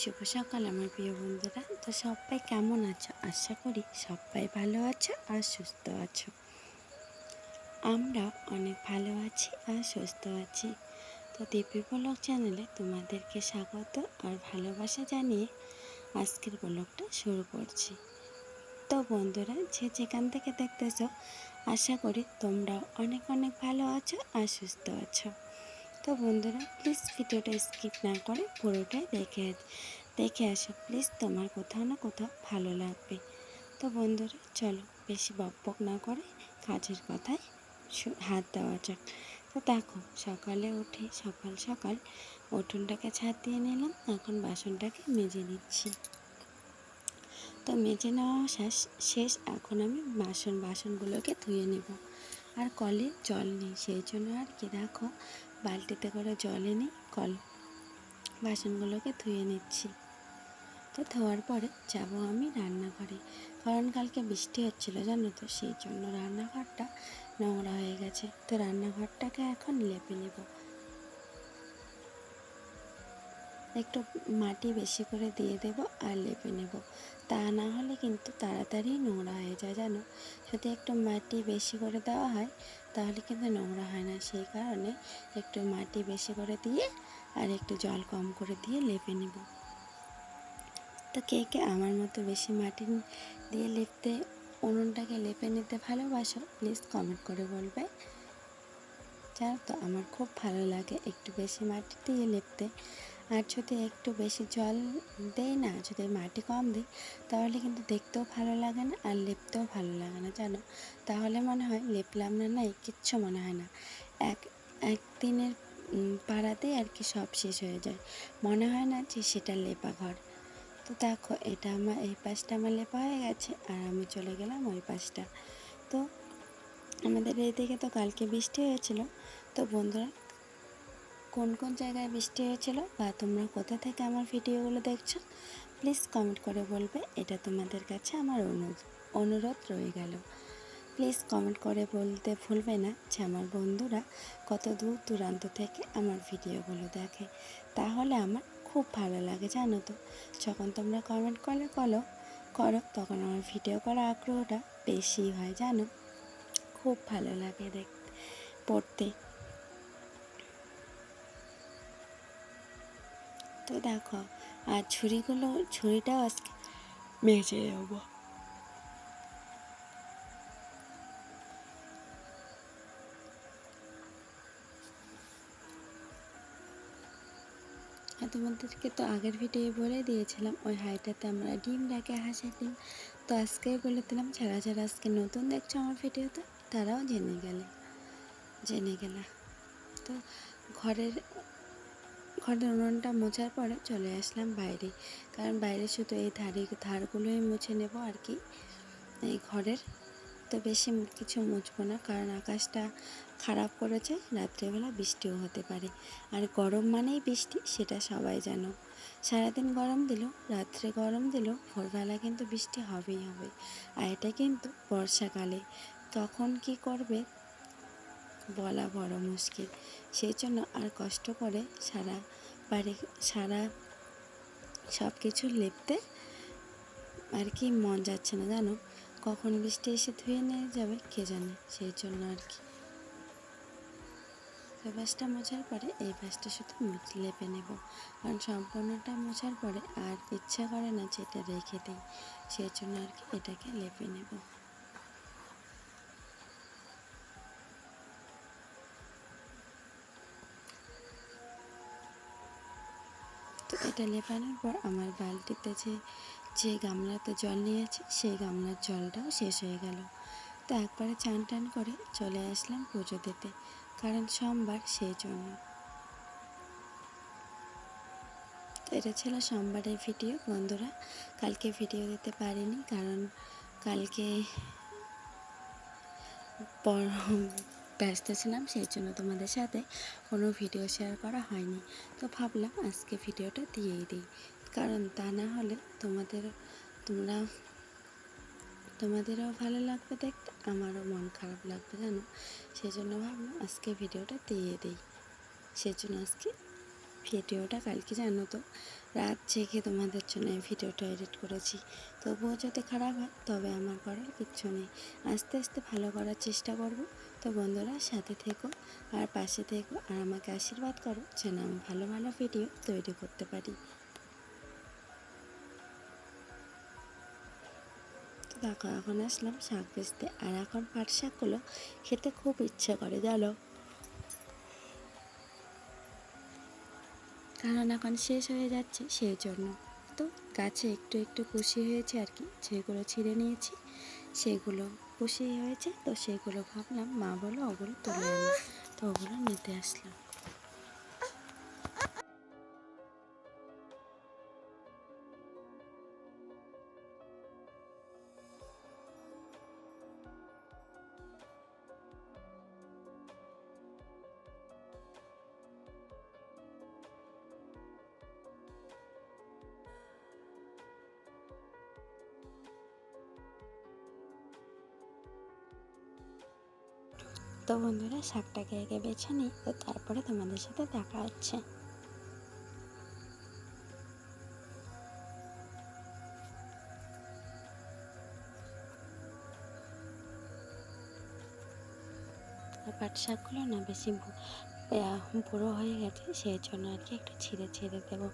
শুভ সকাল আমার প্রিয় বন্ধুরা। তো সবাই কেমন আছো? আশা করি সবাই ভালো আছো আর সুস্থ আছো। আমরা অনেক ভালো আছি আর সুস্থ আছি। তো দীপি ব্লগ চ্যানেলে তোমাদেরকে স্বাগত আর ভালোবাসা জানিয়ে আজকের ব্লগটা শুরু করছি। তো বন্ধুরা, যে যেখান থেকে দেখতেছো, আশা করি তোমরাও অনেক অনেক ভালো আছো আর সুস্থ আছো। তো বন্ধুরা প্লিজ ভিডিওটা স্কিপ না করে পুরোটাই দেখে দেখে আসো। প্লিজ তোমার কোথাও না কোথাও ভালো লাগবে। তো বন্ধুরা, চলো বেশি বকবক না করে কাজের কথায় হাত দেওয়া যাক। তো দেখো, সকালে উঠে সকাল সকাল উঠোনটাকে দিয়ে নিলাম, এখন বাসনটাকে মেজে নিচ্ছি। তো মেজে নেওয়া শেষ শেষ, এখন আমি বাসন, বাসনগুলোকে ধুয়ে নেব। আর কলে জল নেই, সেই জন্য আর কি দেখো বালতিতে করে জল এনে কল বাসনগুলোকে ধুয়ে নিচ্ছি। তো ধোয়ার পরে যাব আমি রান্নাঘরে। কারণ কালকে বৃষ্টি হচ্ছিল, জানো তো, সেই জন্য রান্নাঘরটা নোংরা হয়ে গেছে। তো রান্নাঘরটাকে এখন লেপে নেব। একটু মাটি বেশি করে দিয়ে দেব আর লেপে নেব। তা না হলে কিন্তু তাড়াতাড়ি নোংরা হয়ে যায়, জানো? যদি একটু মাটি বেশি করে দেওয়া হয়, তাহলে কিন্তু নোংরা হয় না। সেই কারণে একটু মাটি বেশি করে দিয়ে আর একটু জল কম করে দিয়ে লেপে নেব। তো কে কে আমার মতো বেশি মাটি দিয়ে লেপতে, উনুনটাকে লেপে নিতে ভালোবাসো, প্লিজ কমেন্ট করে বলবে। জানো তো, আমার খুব ভালো লাগে একটু বেশি মাটি দিয়ে লেপতে। আর যদি একটু বেশি জল দেই না যদি মাটি কম দিই তাহলে কিন্তু দেখতেও ভালো লাগে না আর লেপতেও ভালো লাগে না জানো? তাহলে মনে হয় লেপলাম না নাই কিচ্ছু মনে হয় না। এক একদিনের উম, পাড়াতেই আর কি সব শেষ হয়ে যায়। মনে হয় না যে সেটা লেপা ঘর। তো দেখো এটা আমার এই পাশটা আমার লেপা হয়ে গেছে আর আমি চলে গেলাম ওই পাশটা। তো আমাদের এইদিকে তো কালকে বৃষ্টি হয়েছিল। তো বন্ধুরা কোন কোন জায়গায় বৃষ্টি হয়েছিল বা তোমরা কোথা থেকে আমার ভিডিওগুলো দেখছ প্লিজ কমেন্ট করে বলবে। এটা তোমাদের কাছে আমার অনুরোধ অনুরোধ রয়ে গেল। প্লিজ কমেন্ট করে বলতে ভুলবে না যে আমার বন্ধুরা কত দূর দূরান্ত থেকে আমার ভিডিওগুলো দেখে। তাহলে আমার খুব ভালো লাগে, জানো তো। যখন তোমরা কমেন্ট করে করো করো, তখন আমার ভিডিও করার আগ্রহটা বেশি হয়, জানো। খুব ভালো লাগে দেখ, পড়তে। তো দেখো, আর ছুরিগুলো, ছুরিটাও আজকে মেজে যাব তোমাদেরকে তো আগের ভিডিও বলে দিয়েছিলাম, ওই হাইটাতে আমরা ডিম ডাকে হাঁসের ডিম। তো আজকেই বলে দিলাম, যারা যারা আজকে নতুন দেখছ আমার ভিডিওতে, তারাও জেনে গেলে, জেনে গেলা। তো ঘরের ঘরের উনুনটা মোছার পরে চলে আসলাম বাইরে। কারণ বাইরে শুধু এই ধারে, ধারগুলোই মুছে নেব আর কি, এই ঘরের। তো বেশি কিছু মুছবো না, কারণ আকাশটা খারাপ করেছে, রাত্রেবেলা বৃষ্টিও হতে পারে। আর গরম মানেই বৃষ্টি, সেটা সবাই জানো। সারাদিন গরম দিল রাত্রে গরম দিল ভোরবেলা কিন্তু বৃষ্টি হবেই হবে। আর এটা কিন্তু বর্ষাকালে। তখন কি করবে বলা বড় মুশকিল। সেই জন্য আর কষ্ট করে সারা বাড়ি, সারা সব কিছু লেপতে আর কি মন যাচ্ছে না, জানো? কখন বৃষ্টি এসে ধুয়ে নিয়ে যাবে কে জানে? সেই জন্য আর কি। ওই পাশটা মোছার পরে, এই পাশটা শুধু লেপে নেব। কারণ সম্পূর্ণটা মোছার পরে আর ইচ্ছা করে না যে এটা রেখে দিই। সেই জন্য আর কি এটাকে লেপে নেব। এটা লেপানোর পর আমার বালতিতে যে যে গামলাতে জল নিয়েছি সেই গামলার জলটাও শেষ হয়ে গেল। তো একবারে চান টান করে চলে আসলাম পুজো দিতে, কারণ সোমবার সেই জন্য। এটা ছিল সোমবারের ভিডিও। বন্ধুরা, কালকে ভিডিও দিতে পারিনি, কারণ কালকে পর- ব্যস্ত ছিলাম, সেই জন্য তোমাদের সাথে কোনো ভিডিও শেয়ার করা হয়নি। তো ভাবলাম আজকে ভিডিওটা দিয়েই দিই। কারণ তা না হলে তোমাদের, তোমরা, তোমাদেরও ভালো লাগবে দেখতে, আমারও মন খারাপ লাগবে, জানো? সেই জন্য ভাবলাম আজকে ভিডিওটা দিয়ে দিই। সেই জন্য আজকে ভিডিওটা কালকে, জানো তো? রাত জেগে তোমাদের জন্য ভিডিওটা এডিট করেছি। তবুও যদি খারাপ হয়, তবে আমার করার কিচ্ছু নেই। আস্তে আস্তে ভালো করার চেষ্টা করব। তো বন্ধুরা সাথে থেকো আর পাশে থেকো আর আমাকে আশীর্বাদ করো যেন আমি ভালো ভালো ভিডিও তৈরি করতে পারি। দেখো, এখন আসলাম শাক বেচতে আর এখন পাট শাকগুলো খেতে খুব ইচ্ছে করে, জানো? কারণ এখন শেষ হয়ে যাচ্ছে সেই জন্য। তো গাছে একটু একটু কুশি হয়েছে আর কি, যেগুলো ছিঁড়ে নিয়েছি, সেগুলো কুশি হয়েছে তো সেগুলো ভাবলাম মা বলো ওগুলো তুলে আনো। তো ওগুলো নিতে আসলাম। তো বন্ধুরা, শাকটাকে আগে বেছে নিই, তো তারপরে তোমাদের সাথে দেখা হচ্ছে। পাট শাকগুলো না বেশি বুড়ো হয়ে গেছে সেই জন্য আর কি একটু ছিঁড়ে ছিঁড়ে দেবো।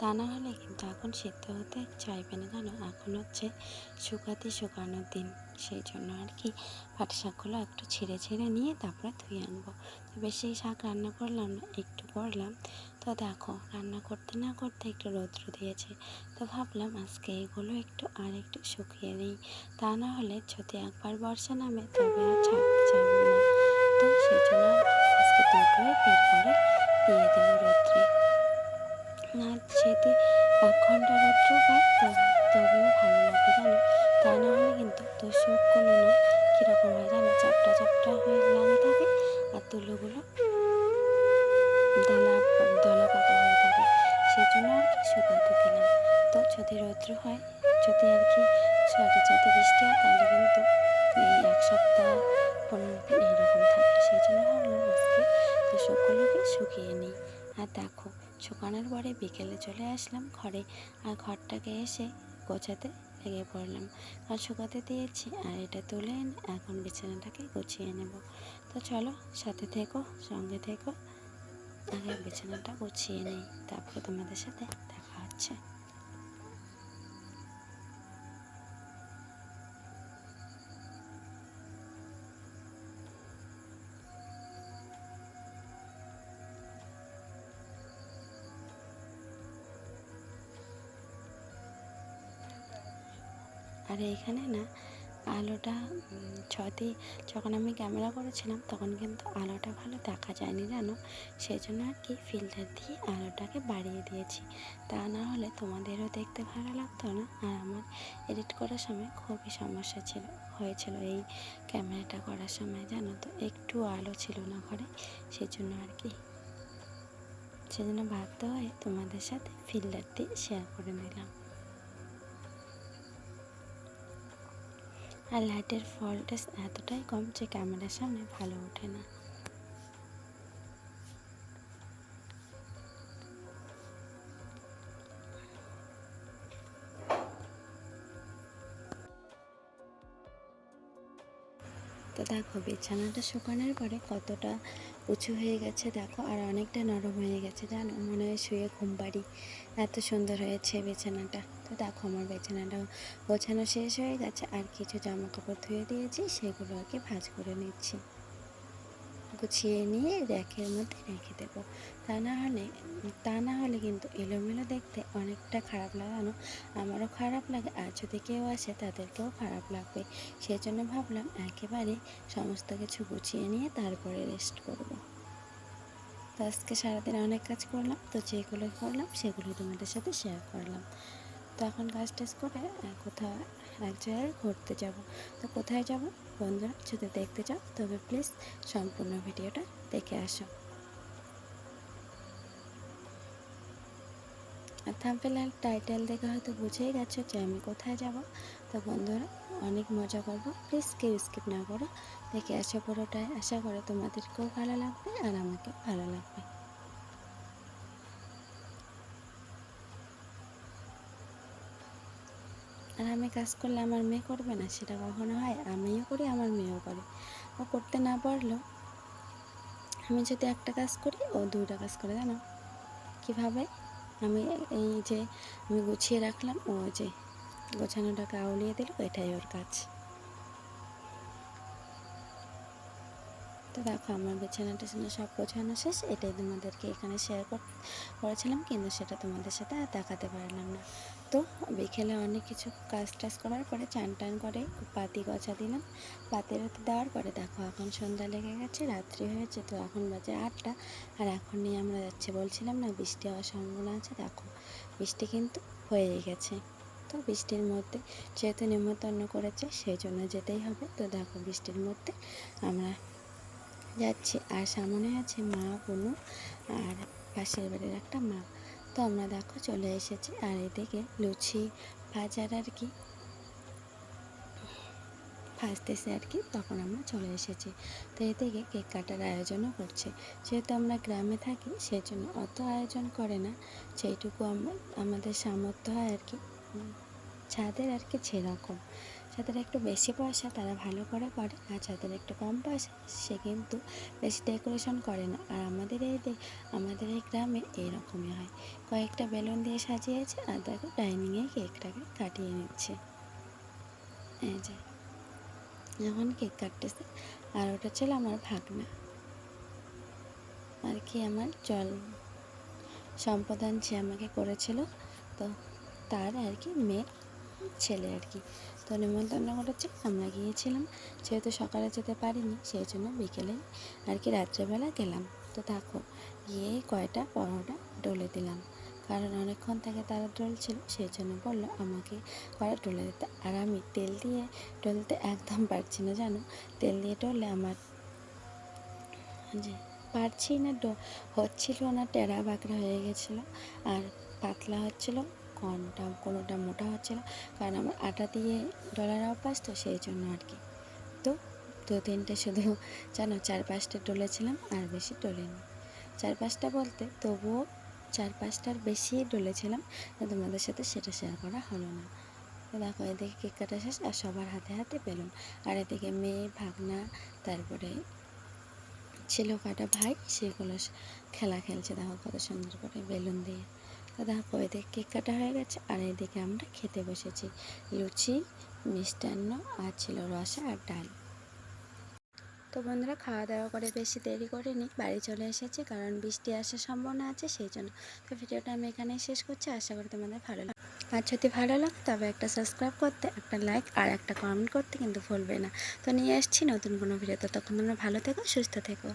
তা না হলে কিন্তু এখন সিদ্ধ হতে চাইবে না, জানো? এখন হচ্ছে শুকাতে শুকানোর দিন সেই জন্য আর কি পাট শাকগুলো একটু ছিঁড়ে ছিঁড়ে নিয়ে তারপরে ধুয়ে আনব। তো বেশি শাক রান্না করলাম না, একটু করলাম। তো দেখো, রান্না করতে না করতে একটু রৌদ্র দিয়েছে। তো ভাবলাম আজকে এগুলো একটু আর একটু শুকিয়ে নিই। তা না হলে যদি একবার বর্ষা নামে তবে আর ছাড়তে চাইবে না। তো সেই জন্য আজকে দুটোই বের দিয়ে দেবো রৌদ্রে। না যেতে এক ঘণ্টা রৌদ্র পায় তো তবেও ভালো লাগবে জানো? তা না হলে কিন্তু তো শুকগুলো না, কীরকম হয় জানো? চাপটা চাপটা হয়ে লাগে থাকে আর তুলোগুলো দালা দলা পাতা হয়ে থাকে। সেই জন্য আর কি শুকাতে দিলাম তো যদি রৌদ্র হয়, যদি আর কি সাথে সাথে বৃষ্টি হয়, তাহলে কিন্তু এই এক সপ্তাহ এরকম থাকে শুকানোর পরে বিকেলে চলে আসলাম ঘরে আর ঘরটাকে এসে গোছাতে লেগে পড়লাম। আর শুকাতে দিয়েছি আর এটা তুলে এনে এখন বিছানাটাকে গুছিয়ে নেব। তো চলো সাথে থেকো, সঙ্গে থেকো। আগে বিছানাটা গুছিয়ে নিই, তারপরে তোমাদের সাথে দেখা হচ্ছে। আর এইখানে না আলোটা ছতে যখন আমি ক্যামেরা করেছিলাম তখন কিন্তু আলোটা ভালো দেখা যায়নি, জানো? সেই জন্য আর কি ফিল্টার দিয়ে আলোটাকে বাড়িয়ে দিয়েছি। তা না হলে তোমাদেরও দেখতে ভালো লাগতো না? আর আমার এডিট করার সময় খুবই সমস্যা ছিল, হয়েছিল এই ক্যামেরাটা করার সময়, জানো তো? একটু আলো ছিল না ঘরে সেই জন্য আর কি। সেজন্য বাধ্য হয়ে তোমাদের সাথে ফিল্টার দিয়ে শেয়ার করে নিলাম। আর লাইটের ভোল্টেজ এতটাই কম যে ক্যামেরার সামনে ভালো ওঠে না। তো দেখো, বিছানাটা শুকানোর পরে কতটা উঁচু হয়ে গেছে দেখো, আর অনেকটা নরম হয়ে গেছে। জানো, মনে হয় শুয়ে ঘুম পাড়ি এত সুন্দর হয়েছে বিছানাটা। তো দেখো আমার বিছানাটা গোছানো শেষ হয়ে গেছে, আর কিছু জামা কাপড় ধুয়ে দিয়েছি, সেগুলো কি ভাঁজ করে নিচ্ছি। গুছিয়ে নিয়ে র্যাকের মধ্যে রেখে দেবো। তা না হলে, তা না হলে কিন্তু এলোমেলো দেখতে অনেকটা খারাপ লাগানো আমারও খারাপ লাগে, আর যদি কেউ আসে তাদেরকেও খারাপ লাগবে। সেই জন্য ভাবলাম একেবারে সমস্ত কিছু গুছিয়ে নিয়ে তারপরে রেস্ট করব। তো আজকে সারাদিন অনেক কাজ করলাম, তো যেগুলো করলাম সেগুলো তোমাদের সাথে শেয়ার করলাম। তো এখন কাজ টাজ করে কোথাও এক জায়গায় ঘুরতে যাব। তো কোথায় যাব? বন্ধুরা যদি দেখতে চাও, তবে প্লিজ সম্পূর্ণ ভিডিওটা দেখে আসো। আর থাম্পেল আর টাইটেল দেখে হয়তো বুঝেই গেছো যে আমি কোথায় যাব। তো বন্ধুরা, অনেক মজা করব। প্লিজ কেউ স্কিপ না করো। দেখে আসো পুরোটাই। আশা করে তোমাদেরকেও ভালো লাগবে আর আমাকেও ভালো লাগবে। আর আমি কাজ করলে আমার মেয়ে করবে না, সেটা কখনো হয়, আমিও করি, আমার মেয়েও করে। ও করতে না পারলেও আমি যদি একটা কাজ করি, ও দুইটা কাজ করে, জানো? কীভাবে? আমি এই যে, আমি গুছিয়ে রাখলাম, ও যে গোছানোটাকে আউলিয়ে দিল, এটাই ওর কাজ। তো দেখো, আমার বিছানা টিছানা সব গোছানো শেষ, এটাই তোমাদেরকে এখানে শেয়ার করেছিলাম, কিন্তু সেটা তোমাদের সাথে আর দেখাতে পারলাম না। তো বিকেলে অনেক কিছু কাজ টাজ করার পরে চান টান করে পাতি গছা দিলাম, পাতি দেওয়ার পরে দেখো এখন সন্ধ্যা লেগে গেছে, রাত্রি হয়েছে, তো এখন বাজে আটটা, আর এখন নিয়ে আমরা যাচ্ছি, বলছিলাম না বৃষ্টি হওয়ার সম্ভাবনা আছে, দেখো বৃষ্টি কিন্তু হয়েই গেছে। তো বৃষ্টির মধ্যে যেহেতু নিমন্ত্রণ করেছে, সেই জন্য যেতেই হবে, তো দেখো বৃষ্টির মধ্যে আমরা যাচ্ছি। আর সামনে আছে মা বনু আর পাশের বাড়ির একটা মা। তো আমরা দেখো চলে এসেছি আর এদিকে লুচি ভাজার আর কি ভাজতেছে আর কি, তখন আমরা চলে এসেছি। তো এদিকে কেক কাটার আয়োজনও করছে। যেহেতু আমরা গ্রামে থাকি সেই জন্য অত আয়োজন করে না। সেইটুকু আমরা, আমাদের সামর্থ্য হয় আর কি। ছাদের আর কি সেরকম। যাদের একটু বেশি পয়সা তারা ভালো করে করে, আর যাদের একটু কম পয়সা সে কিন্তু বেশি ডেকোরেশন করে না। আর আমাদের এই আমাদের এই গ্রামে এইরকমই হয়। কয়েকটা বেলুন দিয়ে সাজিয়েছে, আর দেখো ডাইনিংয়ে কেকটাকে কাটিয়ে নিচ্ছে। এই যে, যখন কেক কাটতেছে, আর ওটা ছিল আমার ভাগনা। আর কি আমার জল সম্পাদন সে আমাকে করেছিল, তো তার আর কি মেয়ের ছেলে আর কি। তো নিমন্ত্রণ করেছে আমরা গিয়েছিলাম, যেহেতু সকালে যেতে পারিনি সেই জন্য বিকেলে আর কি রাত্রেবেলা গেলাম। তো দেখো, গিয়ে কয়টা পরোটা ডলে দিলাম। কারণ অনেকক্ষণ থেকে তারা ডলছিল সেই জন্য বলল আমাকে কয়টা ডলে দিতে। আর আমি তেল দিয়ে ডলতে একদম পারছি না, জানো? তেল দিয়ে ডললে আমার যে পারছি না হচ্ছিল না, টেরা বাঁকড়া হয়ে গেছিল। আর পাতলা হচ্ছিল কোনটা, কোনোটা মোটা হচ্ছে না। কারণ আমার আটা দিয়ে ডলার অভ্যাস তো সেই জন্য আর কি। তো দু তিনটে শুধু, জানো, চার পাঁচটা ডলেছিলাম আর বেশি ডলিনি। চার পাঁচটা বলতে তবুও চার পাঁচটার বেশি ডলেছিলাম তোমাদের সাথে সেটা শেয়ার করা হলো না। দেখো, এদিকে কেক কাটা শেষ আর সবার হাতে হাতে পেলুন আর এদিকে মেয়ে, ভাগনা, তারপরে ছিল কাটা ভাই, সেগুলো খেলা খেলছে। দেখো কত সুন্দর করে বেলুন দিয়ে। দেখো এদিকে কেক কাটা হয়ে গেছে। আর এদিকে আমরা খেতে বসেছি। লুচি, মিষ্টান্ন, আর ছিল রসা আর ডাল। তো বন্ধুরা, খাওয়া দাওয়া করে বেশি দেরি করিনি, বাড়ি চলে এসেছি কারণ বৃষ্টি আসার সম্ভাবনা আছে সেই জন্য। তো ভিডিওটা আমি এখানে শেষ করছি। আশা করি তোমাদের ভালো লাগে আর যদি ভালো লাগে, তবে একটা সাবস্ক্রাইব করতে, একটা লাইক আর একটা কমেন্ট করতে কিন্তু ভুলবে না। তো নিয়ে আসছি নতুন কোনো ভিডিও। তো তখন তোমরা ভালো থেকো, সুস্থ থেকো।